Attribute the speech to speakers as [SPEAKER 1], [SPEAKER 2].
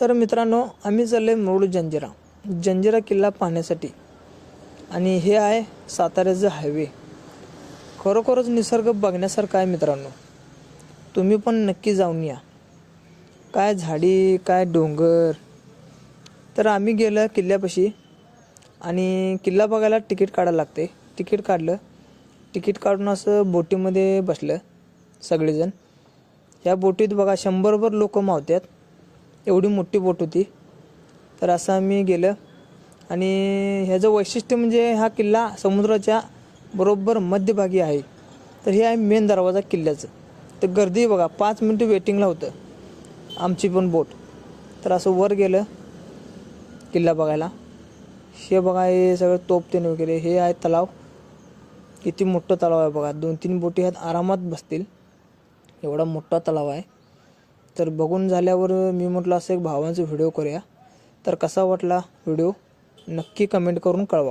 [SPEAKER 1] तर मित्रांनो आम्ही चाललो आहे मुरुड जंजिरा. जंजिरा किल्ला पाहण्यासाठी. आणि हे आहे साताऱ्याचं हायवे खरोखरच निसर्ग बघण्यासारखा आहे मित्रांनो. तुम्ही पण नक्की जाऊन या. काय झाडी काय डोंगर. तर आम्ही गेलं किल्ल्यापाशी. आणि किल्ला बघायला तिकीट काढायला लागते. तिकीट काढलं. तिकीट काढून असं बोटीमध्ये बसलं सगळेजण. या बोटीत बघा शंभरभर लोक मावतात एवढी मोठी बोट होती. तर असं आम्ही गेलं. आणि ह्याचं वैशिष्ट्य म्हणजे हा किल्ला समुद्राच्या बरोबर मध्यभागी आहे. तर हे आहे मेन दरवाजा किल्ल्याचं. तर गर्दी बघा पाच मिनटं वेटिंगला होतं. आमची पण बोट. तर असं वर गेलं. किल्ला बघायला. हे बघा हे सगळं तोपतेने वगैरे. हे आहे तलाव. किती मोठं तलाव आहे बघा. दोन तीन बोटी ह्यात आरामात बसतील. एवढा मोठा तलाव आहे. तर बघून झाल्यावर मी म्हटलं असं एक भावांचा व्हिडिओ करूया. तर कसा वाटला व्हिडिओ नक्की कमेंट करून कळवा.